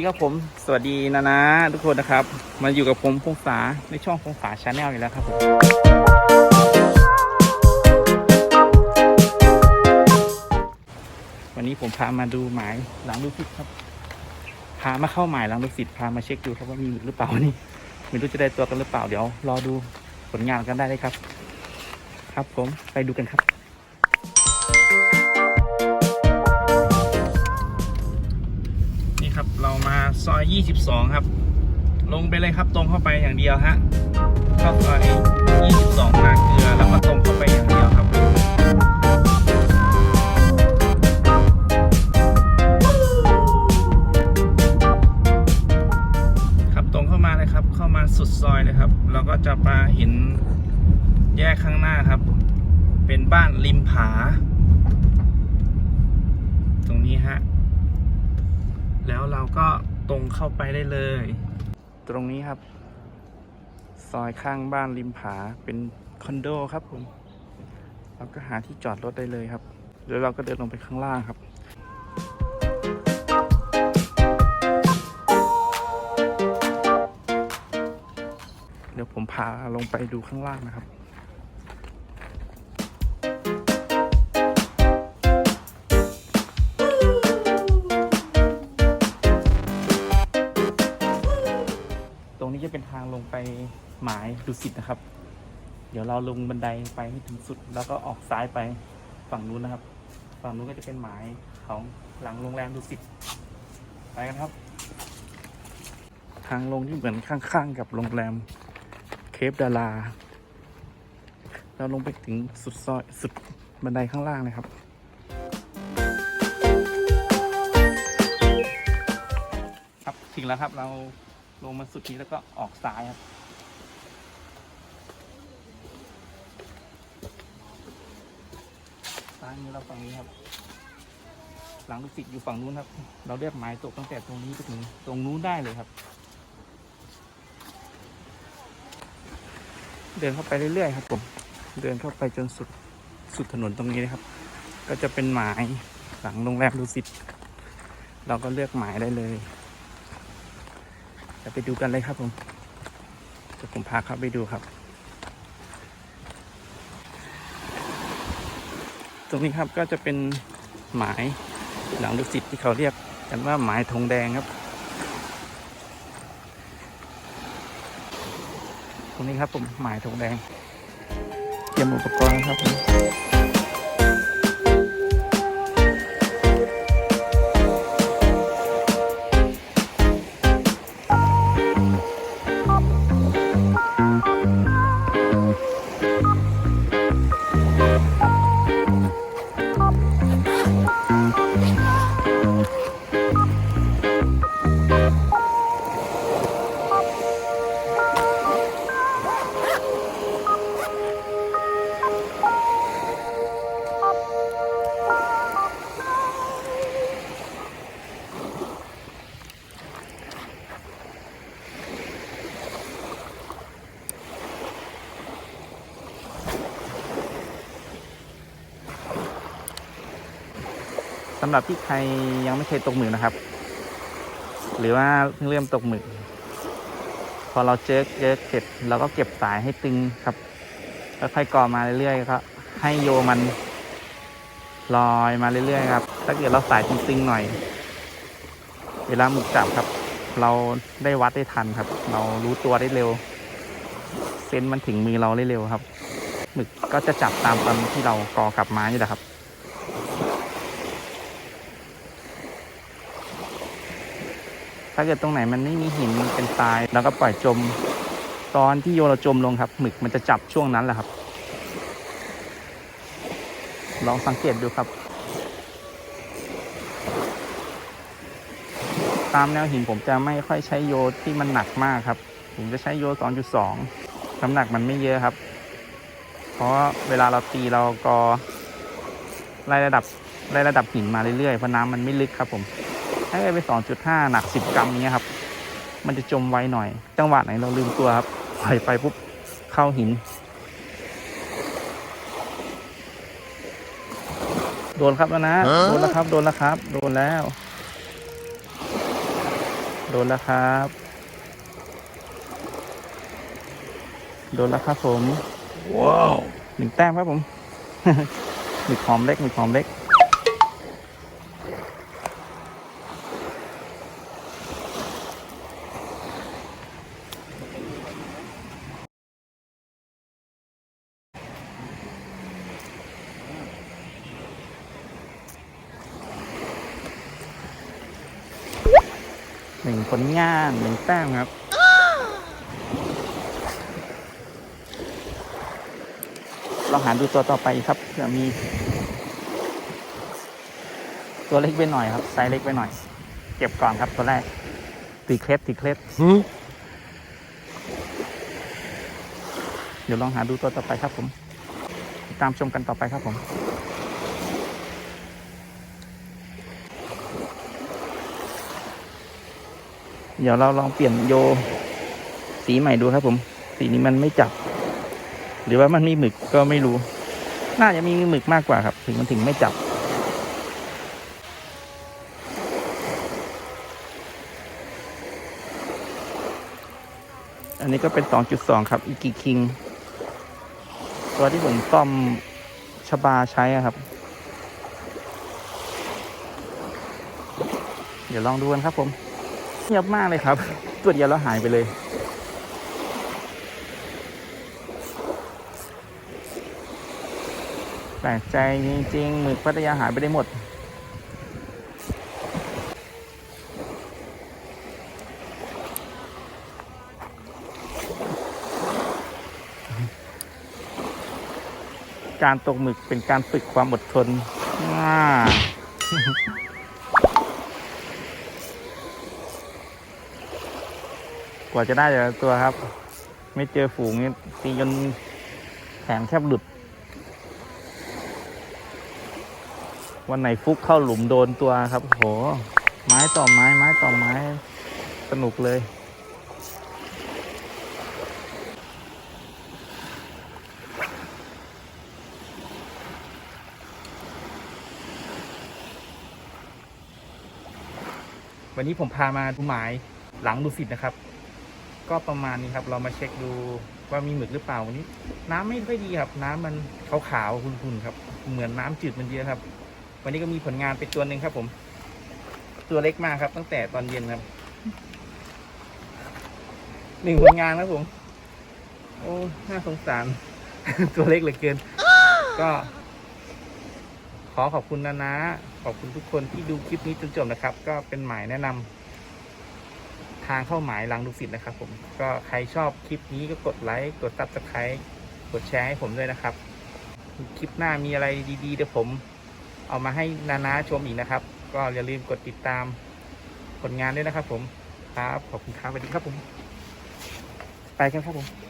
ดีครับผม สวัสดีนะนะทุกคนนะครับ มาอยู่กับผมพงษาในช่องพงษาชาแนลอีกแล้วครับผมวันนี้ผมพามาดูหมายหลังลูกศิษย์ครับ พามาเข้าหมายหลังลูกศิษย์พามาเช็คดูครับว่ามีหรือเปล่านี่ไม่รู้จะได้ตัวกันหรือเปล่าเดี๋ยว รอดูผลงานกันได้เลยครับ ครับผมไปดูกันครับ ซอย 22 ครับ ลงไปเลยครับตรงเข้าไปอย่างเดียวฮะเข้าซอย 22นาเกลือแล้วก็ตรงเข้าไปอย่างเดียวครับครับตรงเข้ามาเลยครับ เข้ามาสุดซอยเลยครับเราก็จะมาเห็นแยกข้างหน้าครับ เป็นบ้านริมผา ตรงนี้ฮะแล้วเราก็ ตรงเข้าไปได้เลย ตรงนี้ครับ ซอยข้างบ้านริมผาเป็นคอนโดครับผมเราก็หาที่จอดรถได้เลยครับ แล้วเราก็เดินลงไปข้างล่างครับเดี๋ยวผมพาลงไปดูข้างล่างนะครับางลงไปหมายดุสิตนะครับ เดี๋ยวเราลงบันไดไปให้ถึงสุด แล้วก็ออกซ้ายไปฝั่งนู้นนะครับ ฝั่งนู้นก็จะเป็นหมายของหลังโรงแรมดุสิตไปกันครับ ทางลงที่เหมือนข้างๆ กับโรงแรมเคปดาราเราลงไปถึงสุดซอยสุดบันไดข้างล่างเลยครับครับถึงแล้วครับเรา ลงมาสุดนี้แล้วก็ออกซ้ายครับ ซ้ายมือเราฝั่งนี้ครับ หลังลูกศิษย์อยู่ฝั่งนู้นครับ เราเรียกหมายตกตั้งแต่ตรงนี้ไปถึงตรงนู้นได้เลยครับ เดินเข้าไปเรื่อยๆครับผม เดินเข้าไปจนสุดสุดถนนตรงนี้นะครับ ก็จะเป็นหมายหลังโรงแรมดุสิตเราก็เลือกหมายได้เลย จะไปดูกันเลยครับผมเดี๋ยวผมพาเข้าไปดูครับ ตรงนี้ครับก็จะเป็นหมายหลังดุสิตที่เขาเรียกกันว่าหมายธงแดงครับ ตรงนี้ครับผมหมายธงแดง เตรียมอุปกรณ์ครับผม สำหรับที่ใครยังไม่เคยตกหมึกนะครับ หรือว่าเพิ่งเริ่มตกหมึก พอเราเจอเจอเสร็จเราก็เก็บสายให้ตึงครับค่อยก่อมาเรื่อยๆครับให้โยมันลอยมาเรื่อยๆครับ ถ้าเกิดเราสายตึงๆหน่อย เวลาหมึกจับครับ เราได้วัดได้ทันครับ เรารู้ตัวได้เร็วเซนมันถึงมือเราได้เร็วครับหมึกก็จะจับตามตอนที่เรากอกลับไม้นี่แหละครับ ถ้าเกิดตรงไหนมันไม่มีหินมันเป็นทรายเราก็ปล่อยจม ตอนที่โยนเราจมลงครับ หมึกมันจะจับช่วงนั้นแหละครับ ลองสังเกตดูครับ ตามแนวหินผมจะไม่ค่อยใช้โยที่มันหนักมากครับ ผมจะใช้โย2.2น้ำหนักมันไม่เยอะครับ เพราะเวลาเราตีเราก็ไล่ระดับไล่ระดับหินมาเรื่อยๆเพราะน้ำมันไม่ลึกครับผม ให้ไป2.5หนัก10กรัมอย่างเงี้ยครับ มันจะจมไวหน่อย จังหวะไหนเราลืมตัวครับปล่อยไปปุ๊บเข้าหิน โดนครับแล้วนะ โดนแล้วครับ โดนแล้วครับ โดนแล้ว โดนแล้วครับ โดนแล้วครับผม ว้าวหนึ่งแต้มครับผมหมึกหอมเล็กหมึกหอมเล็ก งผลงานหนึ่งแต้มครับเราหาดูตัวต่อไปครับเผื่อมี ตัวเล็กไปหน่อยครับไซส์เล็กไปหน่อย เก็บก่อนครับตัวแรกตีเคล็ดตีเคล็ดเดี๋ยวลองหาดูตัวต่อไปครับผมติดตามชมกันต่อไปครับผม เดี๋ยวเราลองเปลี่ยนโย สีใหม่ดูครับผม สีนี้มันไม่จับ หรือว่ามันมีหมึกก็ไม่รู้ น่าจะมีหมึกมากกว่าครับ ถึงมันถึงไม่จับ อันนี้ก็เป็น 2.2 ครับอีกิคิง ตัวที่ผมซ่อมชบาใช้ครับ เดี๋ยวลองดูกันครับผม เงียบมากเลยครับ ตัวเดียวแล้วหายไปเลยแปลกใจจริงๆหมึกพัทยาหายไปได้หมด การตกหมึกเป็นการฝึกความอดทนอ่า กว่าจะได้แต่ละตัวครับ ไม่เจอฝูงนี่ตีจนแขนแทบหลุด วันไหนฟุกเข้าหลุมโดนตัวครับ โห ไม้ต่อไม้ไม้ต่อไม้สนุกเลยวันนี้ผมพามาดูหมายหลังดูสิตนะครับ ก็ประมาณนี้ครับ เรามาเช็คดูว่ามีหมึกหรือเปล่าวันนี้ น้ำไม่ค่อยดีครับ น้ำมันขาวๆขุ่นๆครับ เหมือนน้ำจืดมันเยอะครับ วันนี้ก็มีผลงานไปตัวหนึ่งครับ ผม ตัวเล็กมากครับ ตั้งแต่ตอนเย็นครับหนึ่งผลงานครับผม โอ้น่าสงสาร ตัวเล็กเหลือเกิน ก็ ขอขอบคุณนะนะ ขอบคุณทุกคนที่ดูคลิปนี้จนจบนะครับ ก็เป็นหมายแนะนำ ทางเข้าหมายลังดุสิตนะครับผมก็ใครชอบคลิปนี้ก็กดไลค์กดซับสไครต์กดแชร์ให้ผมด้วยนะครับ คลิปหน้ามีอะไรดีๆเดี๋ยวผม เอามาให้นานาชมอีกนะครับ ก็อย่าลืมกดติดตามผลงานด้วยนะครับผมครับขอบคุณครับสวัสดีครับผม ไปกันครับผม